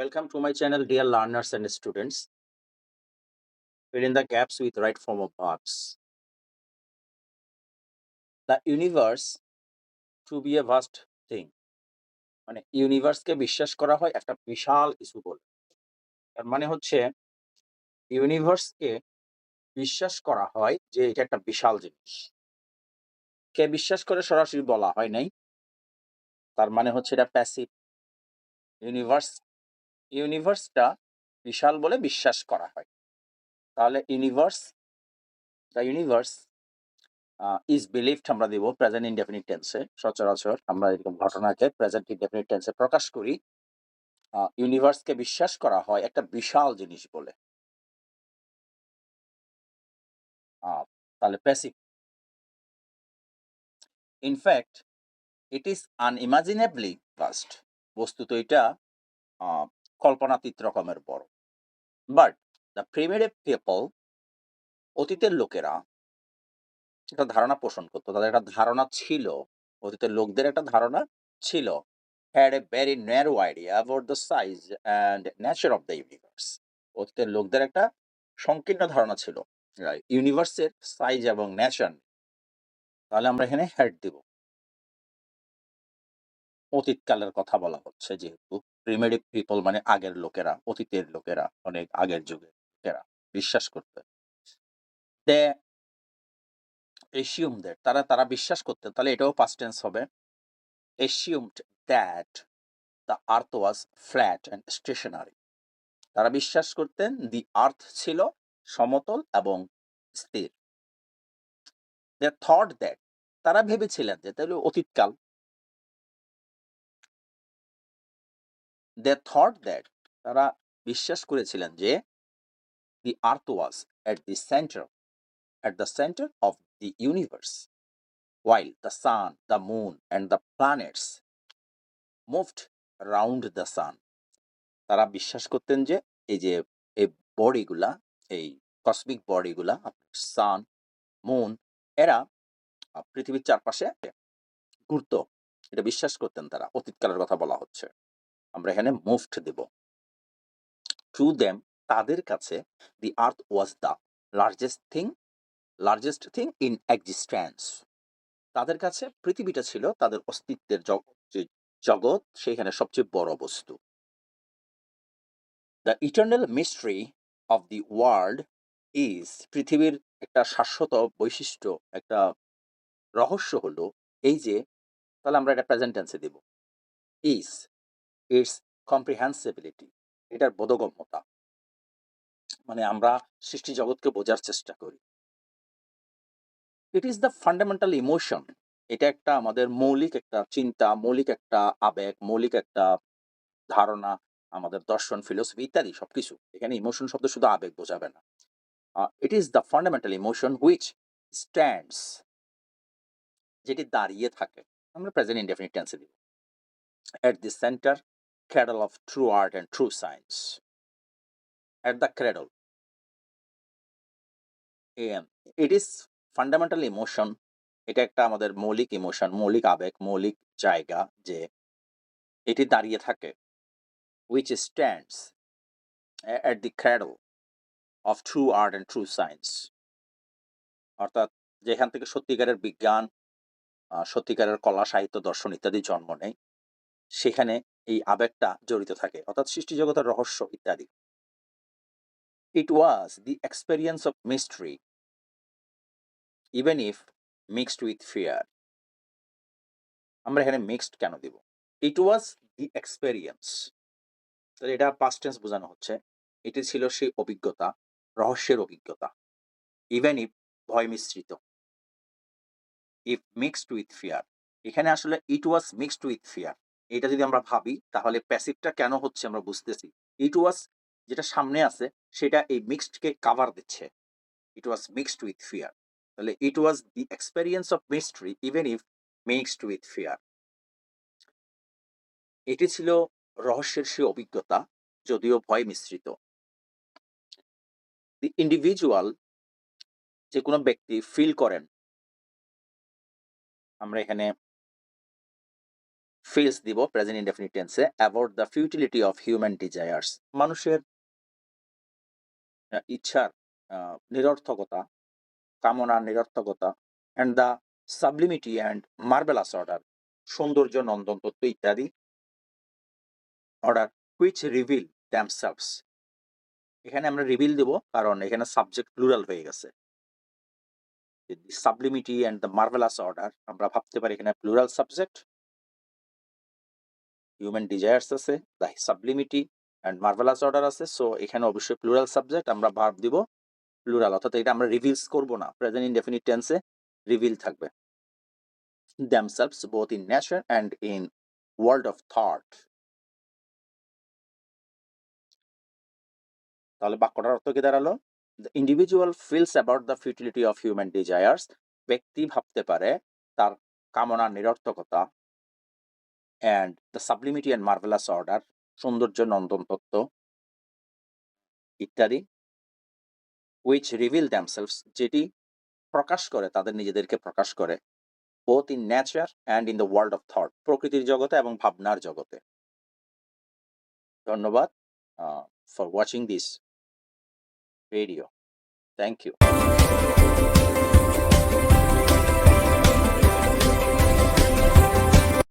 Welcome to my channel, dear learners and students. Fill in the gaps with right form of verbs. The universe to be a vast thing. মানে ইউনিভার্সকে বিশ্বাস করা হয় একটা বিশাল কিছু বলে তার মানে হচ্ছে ইউনিভার্সকে বিশ্বাস করা হয় যে এটা একটা বিশাল জিনিস কে বিশ্বাস করে সরাসরি বলা হয় নাই তার মানে হচ্ছে এটা প্যাসিভ ইউনিভার্স ইউনিভার্সটা বিশাল বলে বিশ্বাস করা হয়। তাহলে universe, the universe is believed আমরা দেব প্রেজেন্ট ইনডেফিনিট টেন্সে সচরাচর আমরা এরকম ঘটনাকে প্রেজেন্ট ইনডেফিনিট টেন্সে প্রকাশ করি। ইউনিভার্সকে বিশ্বাস করা হয় একটা বিশাল জিনিস বলে। তাহলে passive in fact it is unimaginably vast বস্তুত এটা কল্পনাতীত রকমের বড়। বাট দ্য প্রিমিটিভ পিপল অতীতের লোকেরা, একটা ধারণা পোষণ করতো। তাদের একটা ধারণা ছিল, অতীতের লোকদের একটা ধারণা ছিল had a very narrow idea about the size and nature of the universe অতীতের লোকদের একটা সংকীর্ণ ধারণা ছিল ইউনিভার্সের সাইজ এবং নেচার তাহলে আমরা এখানে হ্যাড দিব। অতীতকালের কথা বলা হচ্ছে যেহেতু। প্রিমেটিভ পিপল মানে আগের লোকেরা, অতীতের লোকেরা, অনেক আগের যুগের লোকেরা বিশ্বাস করতে। দে দ্যাট তারা তারা বিশ্বাস করতে তাহলে এটাও পাস্ট টেন্স হবে। Assumed that the earth was flat and stationary তারা বিশ্বাস করতেন দি আর্থ ছিল সমতল এবং স্থির। দে থট দ্যাট তারা ভেবেছিলেন যে তাহলে অতীতকাল দে থট দ্যাট তারা বিশ্বাস করেছিলেন যে the earth was at the centre at the centre of the universe while the sun, the moon, and the planets moved around the sun. তারা বিশ্বাস করতেন যে এই যে এই বডিগুলা এই কসমিক বডিগুলা সান মুন এরা পৃথিবীর চারপাশে ঘুরতো। এটা বিশ্বাস করতেন তারা। অতীতকালের কথা বলা হচ্ছে। আমরা এখানে মুভড দেব। টু দেম তাদের কাছে the earth was the largest thing largest thing in existence তাদের কাছে পৃথিবীটা ছিল তাদের অস্তিত্বের জগৎ সেখানে সবচেয়ে বড় বস্তু। The eternal mystery of the world is পৃথিবীর একটা শাশ্বত বৈশিষ্ট্য, একটা রহস্য হলো, এই যে, তাহলে আমরা এটা প্রেজেন্ট টেন্সে দেব। ইজ ইটস কম্প্রিহেন্সিবিলিটি এটার বোধগম্যতা। মানে আমরা সৃষ্টি জগৎকে বোঝার চেষ্টা করি। It is the fundamental emotion এটা একটা আমাদের মৌলিক একটা চিন্তা, মৌলিক একটা আবেগ, মৌলিক একটা ধারণা, আমাদের দর্শন ফিলোসফি ইত্যাদি সবকিছু। এখানে ইমোশন শব্দ শুধু আবেগ বোঝাবে না। It is the fundamental emotion which stands যেটি দাঁড়িয়ে থাকে। আমরা প্রেজেন্ট ইনডেফিনিট টেন্সে দিব। At the centre cradle of true art and true science at the cradle it is fundamental emotion এটা একটা আমাদের মৌলিক ইমোশন মৌলিক আবেগ, মৌলিক জায়গা যে এটি দাঁড়িয়ে থাকে which stands at the cradle of true art and true science অর্থাৎ যেখান থেকে সত্যিকারের বিজ্ঞান সত্যিকারের কলা, সাহিত্য, দর্শন ইত্যাদি জন্ম নেয়, সেখানে এই আবেগটা জড়িত থাকে, অর্থাৎ সৃষ্টি জগতের রহস্য ইত্যাদি। It was the experience of mystery even if mixed with fear আমরা এখানে মিক্সড কেন দিব? ইট ওয়াজ দি এক্সপেরিয়েন্স তাহলে এটা পাস্ট টেন্স বোঝানো হচ্ছে। এটি ছিল সেই অভিজ্ঞতা, রহস্যের অভিজ্ঞতা ইভেন ইফ ভয় মিশ্রিত। ইফ মিক্সড উইথ ফিয়ার এখানে আসলে it was mixed with fear এটা যদি আমরা ভাবি, তাহলে প্যাসিভটা কেন হচ্ছে আমরা বুঝতেছি। ইট ওয়াজ যেটা সামনে আছে, সেটা এই মিক্সডকে কাভার দিচ্ছে। It was mixed with fear তাহলে it was the experience of mystery even if mixed with fear এটি ছিল রহস্যের সেই অভিজ্ঞতা, যদিও ভয় মিশ্রিত। দি ইন্ডিভিজুয়াল যে কোনো ব্যক্তি ফিল করেন। আমরা এখানে ফিলস দিব প্রেজেন্ট ইনডেফিনিট টেন্সে about the futility of human desires. মানুষের ইচ্ছার নিরর্থকতা কামনার নিরর্থকতা and the sublimity and marvellous order সৌন্দর্য নন্দন তত্ত্ব ইত্যাদি অর্ডার হুইচ রিভিল দ্যামসেলভস এখানে আমরা রিভিল দেব কারণ এখানে সাবজেক্ট প্লুরাল হয়ে গেছে। Sublimity and the marvellous order আমরা ভাবতে পারি এখানে প্লুরাল সাবজেক্ট হিউম্যান ডিজায়ার্স আছে the sublimity and marvellous order আছে সো এখানে অবশ্যই প্লুরাল সাবজেক্ট আমরা ভার্ব দিব প্লুরাল অর্থাৎ এটা আমরা রিভিলস করব না প্রেজেন্ট ইনডেফিনিট টেন্সে রিভিল থাকবে। themselves both in nature and in world of thought তাহলে বাক্যটার অর্থ কি দাঁড়াল? The individual feels about the futility of human desires ব্যক্তি ভাবতে পারে তার কামনার নিরর্থকতা and the sublimity and marvellous order সৌন্দর্য নন্দন তত্ত্ব ইত্যাদি উইচ রিভিল দ্যামসেলস যেটি প্রকাশ করে, তাদের নিজেদেরকে প্রকাশ করে both in nature and in the world of thought প্রকৃতির জগতে এবং ভাবনার জগতে। ধন্যবাদ for watching this video thank you